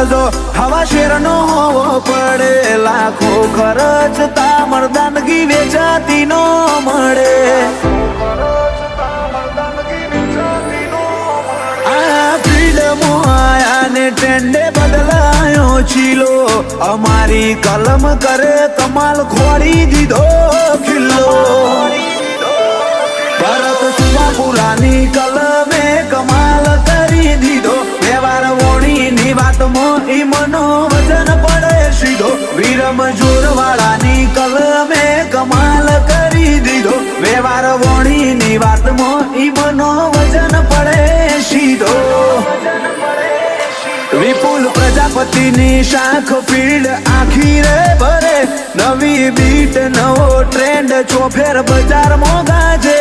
ને હવા હવા શેરનો હોવો પડે, લાખો ખર્ચતા મરદાનગી વેચાતી નો મળે. ને ટ્રેન્ડે બદલાયો ચીલો. અમારી કલમ કરે કમાલ ખોડી દીધો ખિલ્લો. વિરમ જોરવાળાની કલમે કમાલ કરી દીધો. વ્યવહાર વોણીની વાતમાં ઈ મનો વજન પડે સીધો વિપુલ પ્રજાપતિની શાખ ફીલ્ડ આખી રે ભરે. નવી બીટ, નવો ટ્રેન્ડ ચોફેર બજાર મોગાજે